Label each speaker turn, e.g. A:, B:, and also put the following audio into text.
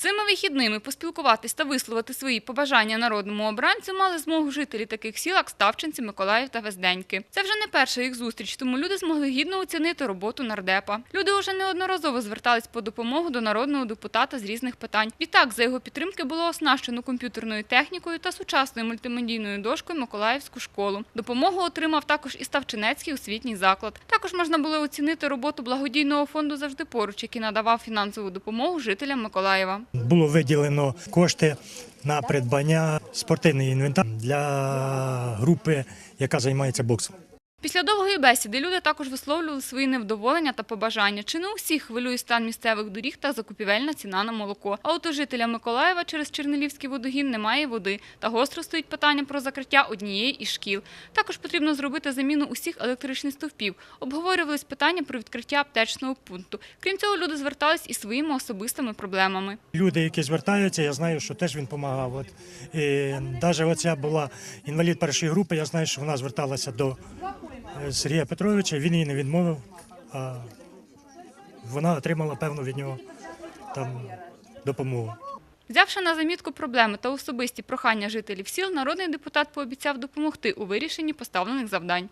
A: Цими вихідними поспілкуватись та висловити свої побажання народному обранцю мали змогу жителі таких сіл, як Ставченці, Миколаїв та Везденьки. Це вже не перша їх зустріч, тому люди змогли гідно оцінити роботу нардепа. Люди вже неодноразово звертались по допомогу до народного депутата з різних питань. Відтак, за його підтримки було оснащено комп'ютерною технікою та сучасною мультимедійною дошкою Миколаївську школу. Допомогу отримав також і Ставчинецький освітній заклад. Також можна було оцінити роботу благодійного фонду завжди поруч, який надавав фінансову допомогу жителям Миколаєва.
B: Було виділено кошти на придбання спортивний інвентар для групи, яка займається боксом.
A: Після довгої бесіди люди також висловлювали свої невдоволення та побажання. Чи не усіх хвилює стан місцевих доріг та закупівельна ціна на молоко. А от у жителя Миколаєва через Чернелівський водогін немає води та гостро стоїть питання про закриття однієї із шкіл. Також потрібно зробити заміну усіх електричних стовпів. Обговорювались питання про відкриття аптечного пункту. Крім цього, люди звертались із своїми особистими проблемами.
B: Люди, які звертаються, я знаю, що теж він допомагав. От, і навіть оця була інвалід першої групи, я знаю, що вона зверталася до е, Сергія Петровича, він її не відмовив, а вона отримала певну від нього там допомогу.
A: Взявши на замітку проблеми та особисті прохання жителів сіл, народний депутат пообіцяв допомогти у вирішенні поставлених завдань.